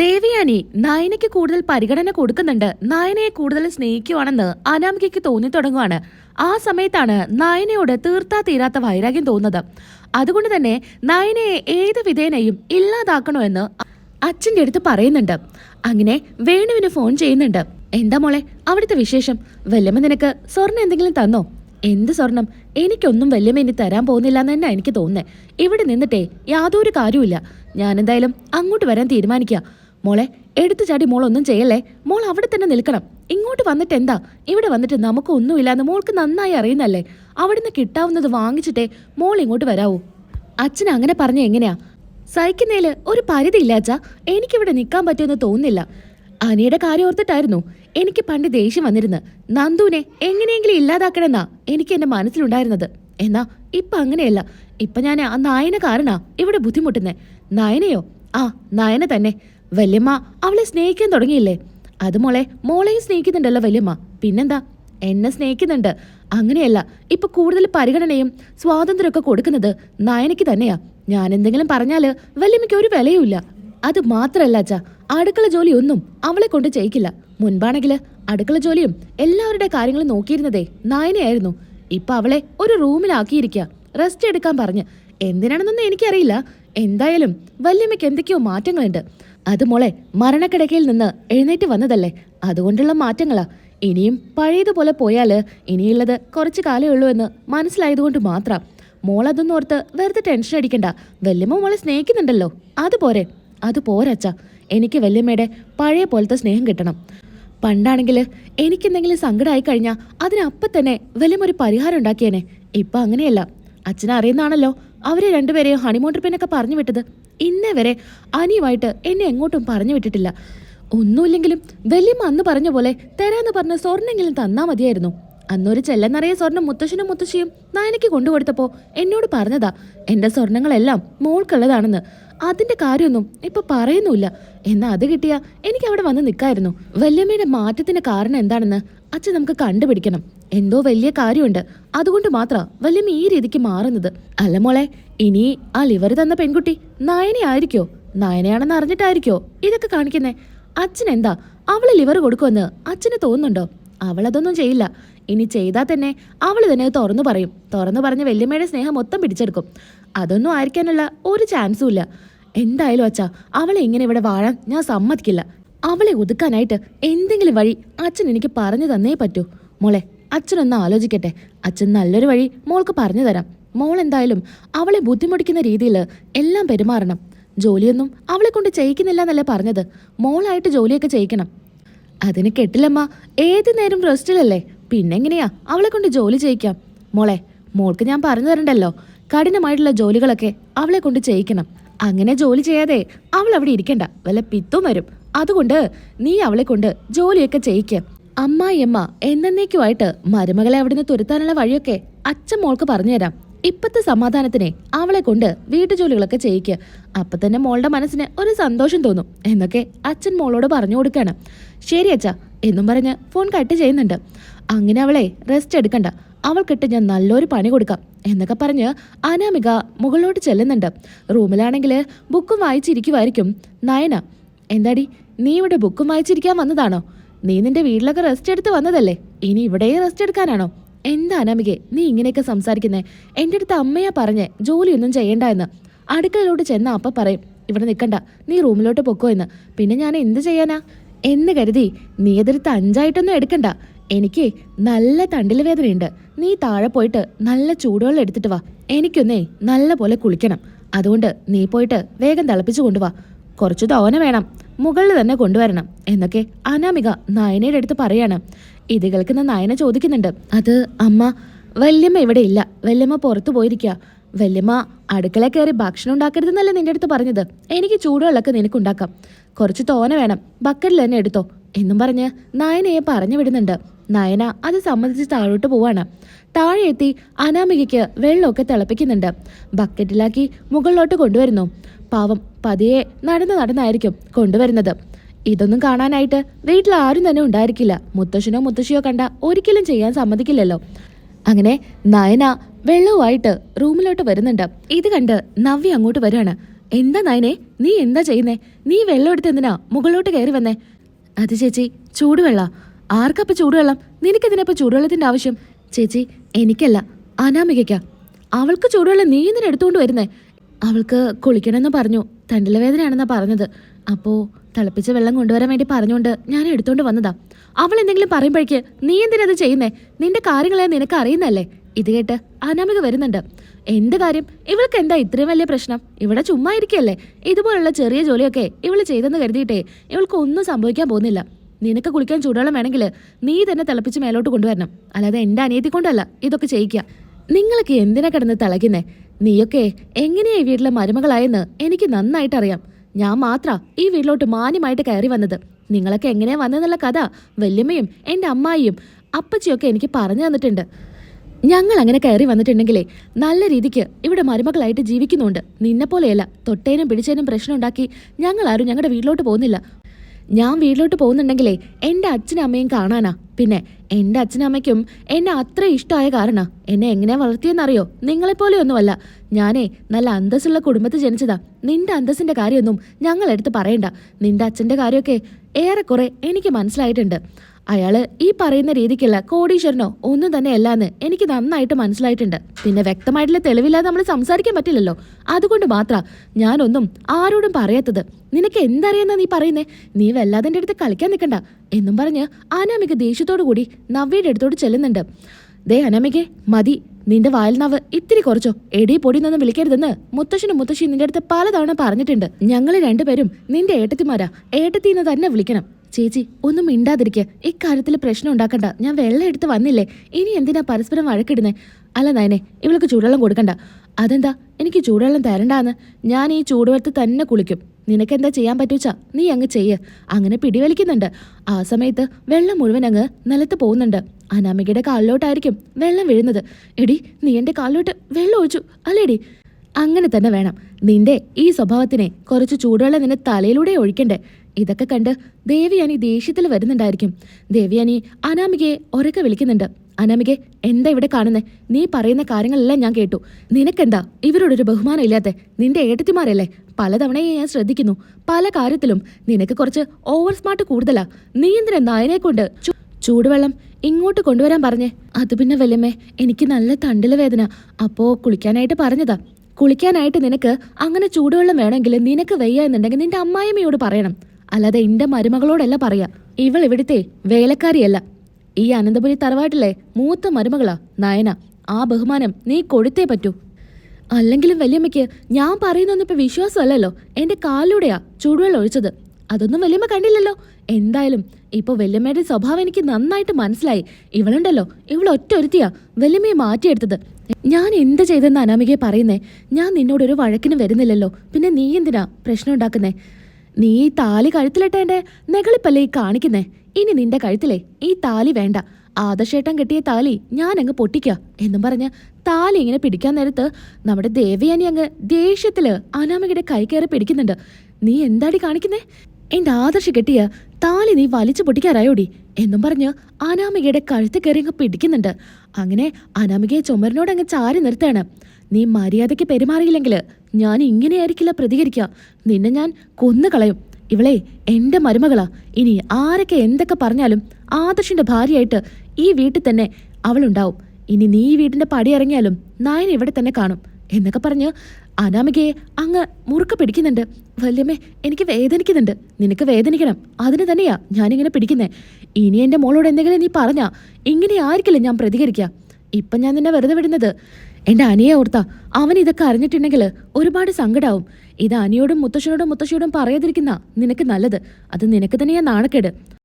ദേവിയാനി നയനയ്ക്ക് കൂടുതൽ പരിഗണന കൊടുക്കുന്നുണ്ട്. നയനയെ കൂടുതൽ സ്നേഹിക്കുവാണെന്ന് അനാമികയ്ക്ക് തോന്നി തുടങ്ങുവാണ് ആ സമയത്താണ് നയനയോട് തീർത്താ തീരാത്ത വൈരാഗ്യം തോന്നുന്നത്. അതുകൊണ്ട് തന്നെ നയനയെ ഏത് വിധേനയും ഇല്ലാതാക്കണമെന്ന് അച്ഛന്റെ അടുത്ത് പറയുന്നുണ്ട്. അങ്ങനെ വേണുവിന് ഫോൺ ചെയ്യുന്നുണ്ട്. എന്താ മോളെ അവിടുത്തെ വിശേഷം? വല്യമ്മ നിനക്ക് സ്വർണം എന്തെങ്കിലും തന്നോ? എന്ത് സ്വർണം എനിക്കൊന്നും വല്യമ്മ ഇനി തരാൻ പോകുന്നില്ല എന്ന് തന്നെ എനിക്ക് തോന്നുന്നത് ഇവിടെ നിന്നിട്ടേ യാതൊരു കാര്യവുമില്ല. ഞാൻ എന്തായാലും അങ്ങോട്ട് വരാൻ തീരുമാനിക്കുക മോളെ എടുത്തു ചാടി മോൾ ഒന്നും ചെയ്യല്ലേ? മോൾ അവിടെ തന്നെ നിൽക്കണം. ഇങ്ങോട്ട് വന്നിട്ട് എന്താ? ഇവിടെ വന്നിട്ട് നമുക്ക് ഒന്നുമില്ലാന്ന് മോൾക്ക് നന്നായി അറിയുന്നല്ലേ? അവിടുന്ന് കിട്ടാവുന്നത് വാങ്ങിച്ചിട്ടേ മോൾ ഇങ്ങോട്ട് വരാവൂ. അച്ഛൻ അങ്ങനെ പറഞ്ഞ എങ്ങനെയാ? സഹിക്കുന്നതിൽ ഒരു പരിധി ഇല്ലാച്ചാ എനിക്കിവിടെ നിൽക്കാൻ പറ്റുമെന്ന് തോന്നുന്നില്ല. അനിയുടെ കാര്യം ഓർത്തിട്ടായിരുന്നു. എനിക്ക് പണ്ട് ദേഷ്യം വന്നിരുന്നു. നന്ദുവിനെ എങ്ങനെയെങ്കിലും ഇല്ലാതാക്കണമെന്നാ എനിക്ക് എന്റെ മനസ്സിലുണ്ടായിരുന്നത്. എന്നാ ഇപ്പൊ അങ്ങനെയല്ല. ഇപ്പൊ ഞാൻ ആ നായന കാരണാ ഇവിടെ ബുദ്ധിമുട്ടുന്നേ. നായനയോ? ആ നായന തന്നെ. വല്യമ്മ അവളെ സ്നേഹിക്കാൻ തുടങ്ങിയില്ലേ? അത് മോളെ മോളെയും സ്നേഹിക്കുന്നുണ്ടല്ലോ വല്യമ്മ. പിന്നെന്താ? എന്നെ സ്നേഹിക്കുന്നുണ്ട്. അങ്ങനെയല്ല ഇപ്പൊ കൂടുതൽ പരിഗണനയും സ്വാതന്ത്ര്യമൊക്കെ കൊടുക്കുന്നത് നയനയ്ക്ക് തന്നെയാ. ഞാൻ എന്തെങ്കിലും പറഞ്ഞാൽ വല്യമ്മയ്ക്ക് ഒരു വിലയുമില്ല. അത് മാത്രല്ല അച്ഛാ അടുക്കള ജോലിയൊന്നും അവളെ കൊണ്ട് ചെയ്യിക്കില്ല. മുൻപാണെങ്കിൽ അടുക്കള ജോലിയും എല്ലാവരുടെ കാര്യങ്ങളും നോക്കിയിരുന്നതേ നായനയായിരുന്നു. ഇപ്പൊ അവളെ ഒരു റൂമിലാക്കിയിരിക്കുക റെസ്റ്റ് എടുക്കാൻ പറഞ്ഞ്. എന്തിനാണെന്നൊന്നും എനിക്കറിയില്ല. എന്തായാലും വല്യമ്മയ്ക്ക് എന്തൊക്കെയോ മാറ്റങ്ങളുണ്ട്. അത് മോളെ മരണക്കിടക്കയിൽ നിന്ന് എഴുന്നേറ്റ് വന്നതല്ലേ? അതുകൊണ്ടുള്ള മാറ്റങ്ങളാ. ഇനിയും പഴയതുപോലെ പോയാൽ ഇനിയുള്ളത് കുറച്ച് കാലേ ഉള്ളൂ എന്ന് മനസ്സിലായതുകൊണ്ട് മാത്രം. മോളതൊന്നും ഓർത്ത് വെറുതെ ടെൻഷൻ അടിക്കണ്ട. വല്യമ്മ മോളെ സ്നേഹിക്കുന്നുണ്ടല്ലോ. അത് പോരെ. അത് പോരച്ച. എനിക്ക് വല്യമ്മയുടെ പഴയ പോലത്തെ സ്നേഹം കിട്ടണം. പണ്ടാണെങ്കിൽ എനിക്കെന്തെങ്കിലും സങ്കടമായി കഴിഞ്ഞാൽ അതിനപ്പം തന്നെ വല്യമ്മ ഒരു പരിഹാരം ഉണ്ടാക്കിയേനെ. ഇപ്പം അങ്ങനെയല്ല. അച്ഛനെ അറിയുന്നതാണല്ലോ. അവരെ രണ്ടുപേരെയും ഹണിമോൺ ട്രിപ്പിനൊക്കെ പറഞ്ഞു വിട്ടത് ഇന്നേ വരെ അനിയുമായിട്ട് എന്നെ എങ്ങോട്ടും പറഞ്ഞു വിട്ടിട്ടില്ല. ഒന്നുമില്ലെങ്കിലും വല്യമ്മ അന്ന് പറഞ്ഞ പോലെ തരാന്ന് പറഞ്ഞ സ്വർണെങ്കിലും തന്നാ മതിയായിരുന്നു. അന്നൊരു ചെല്ലെന്നറിയ സ്വർണം മുത്തശ്ശനും മുത്തശ്ശിയും നായനയ്ക്ക് കൊണ്ടുകൊടുത്തപ്പോൾ എന്നോട് പറഞ്ഞതാ എന്റെ സ്വർണങ്ങളെല്ലാം മോൾക്കുള്ളതാണെന്ന്. അതിന്റെ കാര്യമൊന്നും ഇപ്പൊ പറയുന്നുമില്ല. എന്നാൽ അത് കിട്ടിയാൽ എനിക്ക് അവിടെ വന്ന് നിൽക്കായിരുന്നു. വല്യമ്മയുടെ മാറ്റത്തിന് കാരണം എന്താണെന്ന് അച്ഛൻ നമുക്ക് കണ്ടുപിടിക്കണം. എന്തോ വലിയ കാര്യമുണ്ട്. അതുകൊണ്ട് മാത്രം വല്യമ്മ ഈ രീതിക്ക് മാറുന്നത്. അല്ല മോളെ ഇനി ആ ലിവർ തന്ന പെൺകുട്ടി നയനയായിരിക്കോ നയനയാണെന്ന് അറിഞ്ഞിട്ടായിരിക്കോ ഇതൊക്കെ കാണിക്കുന്നേ? അച്ഛൻ എന്താ അവൾ ലിവർ കൊടുക്കുമെന്ന് അച്ഛന് തോന്നുന്നുണ്ടോ? അവളതൊന്നും ചെയ്യില്ല. ഇനി ചെയ്താൽ തന്നെ അവൾ തന്നെ തുറന്നു പറയും. തുറന്നു പറഞ്ഞ് വല്യമ്മയുടെ സ്നേഹം മൊത്തം പിടിച്ചെടുക്കും. അതൊന്നും ആയിരിക്കാനുള്ള ഒരു ചാൻസും ഇല്ല. എന്തായാലും അച്ഛാ അവളെ ഇങ്ങനെ ഇവിടെ വാഴാൻ ഞാൻ സമ്മതിക്കില്ല. അവളെ ഒതുക്കാനായിട്ട് എന്തെങ്കിലും വഴി അച്ഛൻ എനിക്ക് പറഞ്ഞു തന്നേ പറ്റൂ. മോളെ അച്ഛനൊന്ന് ആലോചിക്കട്ടെ. അച്ഛൻ നല്ലൊരു വഴി മോൾക്ക് പറഞ്ഞു തരാം. മോൾ എന്തായാലും അവളെ ബുദ്ധിമുട്ടിക്കുന്ന രീതിയിൽ എല്ലാം പെരുമാറണം. ജോലിയൊന്നും അവളെ കൊണ്ട് ചെയ്യിക്കുന്നില്ല എന്നല്ലേ പറഞ്ഞത്. മോളായിട്ട് ജോലിയൊക്കെ ചെയ്യിക്കണം. അതിന് കെട്ടില്ലമ്മ ഏത് നേരം റെസ്റ്റിലല്ലേ? പിന്നെങ്ങനെയാ അവളെ കൊണ്ട് ജോലി ചെയ്യിക്കാം. മോളെ മോൾക്ക് ഞാൻ പറഞ്ഞു തരണ്ടല്ലോ. കഠിനമായിട്ടുള്ള ജോലികളൊക്കെ അവളെ കൊണ്ട് ചെയ്യിക്കണം. അങ്ങനെ ജോലി ചെയ്യാതെ അവൾ അവിടെ ഇരിക്കണ്ട. വല്ല പിത്തും വരും. അതുകൊണ്ട് നീ അവളെ കൊണ്ട് ജോലിയൊക്കെ ചെയ്യിക്ക. അമ്മായിയമ്മ എന്നേക്കുമായിട്ട് മരുമകളെ അവിടുന്ന് തുരുത്താനുള്ള വഴിയൊക്കെ അച്ഛൻ മോൾക്ക് പറഞ്ഞുതരാം. ഇപ്പത്തെ സമാധാനത്തിനെ അവളെ കൊണ്ട് വീട്ടുജോലികളൊക്കെ ചെയ്യിക്കുക അപ്പൊ തന്നെ മോളുടെ മനസ്സിന് ഒരു സന്തോഷം തോന്നും. എന്നൊക്കെ അച്ഛൻ മോളോട് പറഞ്ഞു കൊടുക്കാണ്. ശരി അച്ഛാ എന്നും പറഞ്ഞ് ഫോൺ കട്ട് ചെയ്യുന്നുണ്ട്. അങ്ങനെ അവളെ റെസ്റ്റ് എടുക്കണ്ട. അവൾക്കിട്ട് ഞാൻ നല്ലൊരു പണി കൊടുക്കാം. എന്നൊക്കെ പറഞ്ഞ് അനാമിക മുകളിലോട്ട് ചെല്ലുന്നുണ്ട്. റൂമിലാണെങ്കിൽ ബുക്കും വായിച്ചിരിക്കുമായിരിക്കും നയന എന്താടി നീ ഇവിടെ ബുക്കും വായിച്ചിരിക്കാൻ വന്നതാണോ? നീ നിന്റെ വീട്ടിലൊക്കെ റെസ്റ്റ് എടുത്ത് വന്നതല്ലേ? ഇനി ഇവിടെ റെസ്റ്റ് എടുക്കാനാണോ? എന്താ അനാമികെ നീ ഇങ്ങനെയൊക്കെ സംസാരിക്കുന്നേ? എന്റെ അടുത്ത് അമ്മയാ പറഞ്ഞേ ജോലിയൊന്നും ചെയ്യണ്ട എന്ന്. അടുക്കളയിലോട്ട് ചെന്ന അപ്പ പറയും ഇവിടെ നിൽക്കണ്ട നീ റൂമിലോട്ട് പൊക്കോ എന്ന്. പിന്നെ ഞാൻ എന്ത് ചെയ്യാനാ? എന്ന് കരുതി നീ അതെടുത്ത് അഞ്ചായിട്ടൊന്നും എടുക്കണ്ട. എനിക്ക് നല്ല തണ്ടിൽ വേദനയുണ്ട്. നീ താഴെ പോയിട്ട് നല്ല ചൂടുവെള്ളം എടുത്തിട്ട് വാ. എനിക്കൊന്നേ നല്ല പോലെ കുളിക്കണം. അതുകൊണ്ട് നീ പോയിട്ട് വേഗം തിളപ്പിച്ചു കൊണ്ടുവാ കുറച്ച് തോന വേണം. മുകളിൽ തന്നെ കൊണ്ടുവരണം. എന്നൊക്കെ അനാമിക നയനയുടെ അടുത്ത് പറയാണ്. ഇത് കേൾക്കുന്ന നയന ചോദിക്കുന്നുണ്ട്. അത് അമ്മ വല്യമ്മ ഇവിടെ ഇല്ല. വല്യമ്മ പുറത്തു പോയിരിക്കുക വല്യമ്മ അടുക്കള കയറി ഭക്ഷണം ഉണ്ടാക്കരുതെന്നല്ലേ നിന്റെ അടുത്ത് പറഞ്ഞത്? എനിക്ക് ചൂടുവെള്ളമൊക്കെ നിനക്ക് ഉണ്ടാക്കാം കുറച്ച് തോന വേണം. ബക്കറ്റിൽ തന്നെ എടുത്തോ. എന്നും പറഞ്ഞ് നയനയെ പറഞ്ഞു വിടുന്നുണ്ട്. നയന അത് സമ്മതിച്ച് താഴോട്ട് പോവാണ്. താഴെ എത്തി അനാമികയ്ക്ക് വെള്ളമൊക്കെ തിളപ്പിക്കുന്നുണ്ട്. ബക്കറ്റിലാക്കി മുകളിലോട്ട് കൊണ്ടുവരുന്നു. പാവം പതിയെ നടന്ന് നടന്നായിരിക്കും കൊണ്ടുവരുന്നത്. ഇതൊന്നും കാണാനായിട്ട് വീട്ടിൽ ആരും തന്നെ ഉണ്ടായിരിക്കില്ല. മുത്തശ്ശനോ മുത്തശ്ശിയോ കണ്ട ഒരിക്കലും ചെയ്യാൻ സമ്മതിക്കില്ലല്ലോ. അങ്ങനെ നയന വെള്ളവുമായിട്ട് റൂമിലോട്ട് വരുന്നുണ്ട്. ഇത് കണ്ട് നവ്യ അങ്ങോട്ട് വരികയാണ് എന്താ നയനെ? നീ എന്താ ചെയ്യുന്നേ? നീ വെള്ളം എടുത്ത് എന്തിനാ മുകളിലോട്ട് കയറി വന്നേ? അത് ചേച്ചി ചൂടുവെള്ള. ആർക്കപ്പ ചൂടുവെള്ളം? നിനക്കെതിനപ്പോ ചൂടുവെള്ളത്തിന്റെ ആവശ്യം? ചേച്ചി എനിക്കല്ല. അനാമികയ്ക്ക. അവൾക്ക് ചൂടുവെള്ളം നീ ഇതിനെ എടുത്തുകൊണ്ട് വരുന്നേ? അവൾക്ക് കുളിക്കണമെന്ന് പറഞ്ഞു. തണ്ടലവേദനയാണെന്നാ പറഞ്ഞത്. അപ്പോൾ തിളപ്പിച്ച വെള്ളം കൊണ്ടുവരാൻ വേണ്ടി പറഞ്ഞുകൊണ്ട് ഞാൻ എടുത്തുകൊണ്ട് വന്നതാ. അവൾ എന്തെങ്കിലും പറയുമ്പോഴേക്ക് നീ എന്തിനാ അത് ചെയ്യുന്നേ? നിന്റെ കാര്യങ്ങളെ നിനക്ക് അറിയുന്നല്ലേ ഇത് കേട്ട് അനാമിക വരുന്നുണ്ട്. എന്ത് കാര്യം? ഇവൾക്ക് എന്താ ഇത്രയും വലിയ പ്രശ്നം? ഇവിടെ ചുമ്മാ ഇരിക്കല്ലേ? ഇതുപോലുള്ള ചെറിയ ജോലിയൊക്കെ ഇവൾ ചെയ്തെന്ന് കരുതിയിട്ടേ ഇവൾക്ക് ഒന്നും സംഭവിക്കാൻ പോകുന്നില്ല. നിനക്ക് കുളിക്കാൻ ചൂടുവെള്ളം വേണമെങ്കിൽ നീ തന്നെ തിളപ്പിച്ച് മേലോട്ട് കൊണ്ടുവരണം. അല്ലാതെ എന്റെ അനിയത്തി കൊണ്ടല്ല. ഇതൊക്കെ ചെയ്യിക്കുക. നിങ്ങളൊക്കെ എന്തിനാ കിടന്ന് തിളയ്ക്കുന്നേ? നീയൊക്കെ എങ്ങനെയാ ഈ വീട്ടിലെ മരുമകളായെന്ന് എനിക്ക് നന്നായിട്ട് അറിയാം ഞാൻ മാത്രാ ഈ വീട്ടിലോട്ട് മാന്യമായിട്ട് കയറി വന്നത്. നിങ്ങളൊക്കെ എങ്ങനെയാ വന്നതെന്നുള്ള കഥ വല്യമ്മയും എന്റെ അമ്മായിയും അപ്പച്ചിയൊക്കെ എനിക്ക് പറഞ്ഞു തന്നിട്ടുണ്ട്. ഞങ്ങൾ അങ്ങനെ കയറി വന്നിട്ടുണ്ടെങ്കിലേ നല്ല രീതിക്ക് ഇവിടെ മരുമകളായിട്ട് ജീവിക്കുന്നുണ്ട്. നിന്നെ പോലെയല്ല തൊട്ടേനും പിടിച്ചേനും പ്രശ്നം ഉണ്ടാക്കി ഞങ്ങൾ ആരും ഞങ്ങളുടെ വീട്ടിലോട്ട് പോകുന്നില്ല. ഞാൻ വീട്ടിലോട്ട് പോകുന്നുണ്ടെങ്കിലേ എന്റെ അച്ഛനും അമ്മയും കാണാനാ. പിന്നെ എന്റെ അച്ഛനും അമ്മയ്ക്കും എന്നെ അത്ര ഇഷ്ടമായ കാരണ. എന്നെ എങ്ങനെ വളർത്തിയെന്നറിയോ? നിങ്ങളെപ്പോലെയൊന്നുമല്ല ഞാനേ നല്ല അന്തസ്സുള്ള കുടുംബത്തിൽ ജനിച്ചതാ. നിന്റെ അന്തസ്സിന്റെ കാര്യമൊന്നും ഞങ്ങൾ എടുത്ത് പറയണ്ട. നിന്റെ അച്ഛന്റെ കാര്യമൊക്കെ ഏറെക്കുറെ എനിക്ക് മനസ്സിലായിട്ടുണ്ട്. അയാൾ ഈ പറയുന്ന രീതിക്കുള്ള കോടീശ്വരനോ ഒന്നും തന്നെ അല്ലാന്ന് എനിക്ക് നന്നായിട്ട് മനസ്സിലായിട്ടുണ്ട്. പിന്നെ വ്യക്തമായിട്ടുള്ള തെളിവില്ലാതെ നമ്മൾ സംസാരിക്കാൻ പറ്റില്ലല്ലോ. അതുകൊണ്ട് മാത്ര ഞാനൊന്നും ആരോടും പറയാത്തത്. നിനക്ക് എന്തറിയാന്നാ നീ പറയുന്നേ? നീ വല്ലാതെ എന്റെ അടുത്ത് കളിക്കാൻ നിൽക്കണ്ട എന്നും പറഞ്ഞ് അനാമിക ദേഷ്യത്തോടു കൂടി നവ്യയുടെ അടുത്തോട് ചെല്ലുന്നുണ്ട്. ദേ അനാമികെ മതി. നിന്റെ വായിൽ നാവ് ഇത്തിരി കുറച്ചോ. എടി പൊടി നിന്നും വിളിക്കരുതെന്ന് മുത്തശ്ശനും മുത്തശ്ശിയും നിന്റെ അടുത്ത് പലതവണ പറഞ്ഞിട്ടുണ്ട്. ഞങ്ങൾ രണ്ടുപേരും നിന്റെ ഏട്ടത്തിമാരാ. ഏട്ടത്തിന്ന് തന്നെ വിളിക്കണം. ചേച്ചി ഒന്നും മിണ്ടാതിരിക്കുക ഇക്കാര്യത്തിൽ പ്രശ്നം ഉണ്ടാക്കണ്ട. ഞാൻ വെള്ളം എടുത്ത് വന്നില്ലേ? ഇനി എന്തിനാ പരസ്പരം വഴക്കിടുന്നേ? അല്ല നയനെ ഇവൾക്ക് ചൂടുവെള്ളം കൊടുക്കണ്ട. അതെന്താ? എനിക്ക് ചൂടുവെള്ളം തരണ്ടാന്ന്. ഞാൻ ഈ ചൂടുവെള്ളത്ത് തന്നെ കുളിക്കും. നിനക്കെന്താ ചെയ്യാൻ പറ്റൂച്ചാ? നീ അങ്ങ് ചെയ്യ്. അങ്ങനെ പിടിവലിക്കുന്നുണ്ട്. ആ സമയത്ത് വെള്ളം മുഴുവൻ അങ്ങ് നിലത്ത് പോകുന്നുണ്ട്. അനാമികയുടെ കാലിലോട്ടായിരിക്കും വെള്ളം വീഴുന്നത്. എടി നീ എന്റെ കാലിലോട്ട് വെള്ളം ഒഴിച്ചു. അല്ലേടി? അങ്ങനെ തന്നെ വേണം. നിന്റെ ഈ സ്വഭാവത്തിനെ കുറച്ച് ചൂടുവെള്ളം നിന്നെ തലയിലൂടെ ഒഴിക്കണ്ടേ? ഇതൊക്കെ കണ്ട് ദേവിയാനി ദേഷ്യത്തിൽ വരുന്നുണ്ടായിരിക്കും. ദേവിയാനി അനാമികയെ ഒരൊക്കെ വിളിക്കുന്നുണ്ട്. അനാമികെ എന്താ ഇവിടെ കാണുന്നേ? നീ പറയുന്ന കാര്യങ്ങളെല്ലാം ഞാൻ കേട്ടു. നിനക്കെന്താ? ഇവരോടൊരു ബഹുമാനം ഇല്ലാത്തെ? നിന്റെ ഏട്ടത്തിമാരല്ലേ? പലതവണയും ഞാൻ ശ്രദ്ധിക്കുന്നു. പല കാര്യത്തിലും നിനക്ക് കുറച്ച് ഓവർ സ്മാർട്ട് കൂടുതലാ. നീ എന്തിനാ നായനെ കൊണ്ട് ചൂടുവെള്ളം ഇങ്ങോട്ട് കൊണ്ടുവരാൻ പറഞ്ഞേ? അത് പിന്നെ വല്യമ്മേ എനിക്ക് നല്ല തണ്ടിലെ വേദന. അപ്പോ കുളിക്കാനായിട്ട് പറഞ്ഞതാ. കുളിക്കാനായിട്ട് നിനക്ക് അങ്ങനെ ചൂടുവെള്ളം വേണമെങ്കിൽ നിനക്ക് വയ്യ എന്നുണ്ടെങ്കിൽ നിന്റെ അമ്മായിമ്മയോട് പറയണം. അല്ലാതെ എന്റെ മരുമകളോടല്ല പറയാ. ഇവൾ ഇവിടുത്തെ വേലക്കാരിയല്ല. ഈ അനന്തപുരി തറവാട്ടിലെ മൂത്ത മരുമകളാ നയന. ആ ബഹുമാനം നീ കൊടുത്തേ പറ്റൂ. അല്ലെങ്കിലും വല്യമ്മയ്ക്ക് ഞാൻ പറയുന്നൊന്നും ഇപ്പൊ വിശ്വാസമല്ലല്ലോ. എന്റെ കാലിലൂടെയാ ചൂടുവെള്ളം ഒഴിച്ചത്. അതൊന്നും വല്യമ്മ കണ്ടില്ലല്ലോ. എന്തായാലും ഇപ്പൊ വല്യമ്മയുടെ സ്വഭാവം എനിക്ക് നന്നായിട്ട് മനസ്സിലായി. ഇവളുണ്ടല്ലോ ഇവൾ ഒറ്റ ഒരുത്തിയാ വല്യമ്മയെ മാറ്റിയെടുത്തത്. ഞാൻ എന്ത് ചെയ്തെന്ന് അനാമികയെ പറയുന്നേ? ഞാൻ നിന്നോടൊരു വഴക്കിന് വരുന്നില്ലല്ലോ. പിന്നെ നീ എന്തിനാ പ്രശ്നം ഉണ്ടാക്കുന്നേ? നീ ഈ താലി കഴുത്തിലിട്ടേന്റെ നെകളിപ്പല്ലേ കാണിക്കുന്നേ? ഇനി നിന്റെ കഴുത്തിലെ ഈ താലി വേണ്ട. ആദർശേട്ടൻ കെട്ടിയ താലി ഞാൻ അങ്ങ് പൊട്ടിക്ക എന്നും പറഞ്ഞ് താലി ഇങ്ങനെ പിടിക്കാൻ നേരത്ത് നമ്മുടെ ദേവയാനി അങ്ങ് ദേഷ്യത്തിൽ അനാമികയുടെ കൈ കയറി പിടിക്കുന്നുണ്ട്. നീ എന്താടി കാണിക്കുന്നേ? എന്റെ ആദർശ കെട്ടിയ താലി നീ വലിച്ചു പൊട്ടിക്കാറായോടി എന്നും പറഞ്ഞ് അനാമികയുടെ കഴുത്ത് കയറി അങ്ങ് പിടിക്കുന്നുണ്ട്. അങ്ങനെ അനാമികയെ ചുമരിനോട് അങ്ങ് ചാരി നിർത്തുകയാണ്. നീ മര്യാദയ്ക്ക് പെരുമാറിയില്ലെങ്കിൽ ഞാൻ ഇങ്ങനെയായിരിക്കില്ല പ്രതികരിക്കുക. നിന്നെ ഞാൻ കൊന്നു കളയും ഇവളെ എന്റെ മരുമകളാ. ഇനി ആരൊക്കെ എന്തൊക്കെ പറഞ്ഞാലും ആദർശിന്റെ ഭാര്യയായിട്ട് ഈ വീട്ടിൽ തന്നെ അവളുണ്ടാവും. ഇനി നീ ഈ വീടിന്റെ പടി ഇറങ്ങിയാലും നായൻ ഇവിടെ തന്നെ കാണും. എന്നൊക്കെ പറഞ്ഞ് അനാമികയെ അങ്ങ് മുറുക്ക പിടിക്കുന്നുണ്ട്. വല്യമ്മേ എനിക്ക് വേദനിക്കുന്നുണ്ട്. നിനക്ക് വേദനിക്കണം. അതിന് തന്നെയാ ഞാനിങ്ങനെ പിടിക്കുന്നേ. ഇനി എന്റെ മോളോട് എന്തെങ്കിലും നീ പറഞ്ഞാ ഇങ്ങനെ ആയിരിക്കില്ല ഞാൻ പ്രതികരിക്കുക. ഇപ്പൊ ഞാൻ നിന്നെ വെറുതെ വിടുന്നത്. എന്റെ അനിയെ ഓർത്താ അവൻ ഇതൊക്കെ അറിഞ്ഞിട്ടുണ്ടെങ്കിൽ ഒരുപാട് സങ്കടാവും. ഇത് അനിയോടും മുത്തശ്ശനോടും മുത്തശ്ശിയോടും പറയാതിരിക്കുന്ന നിനക്ക് നല്ലത്. അത് നിനക്ക് തന്നെയാ നാണക്കേട്.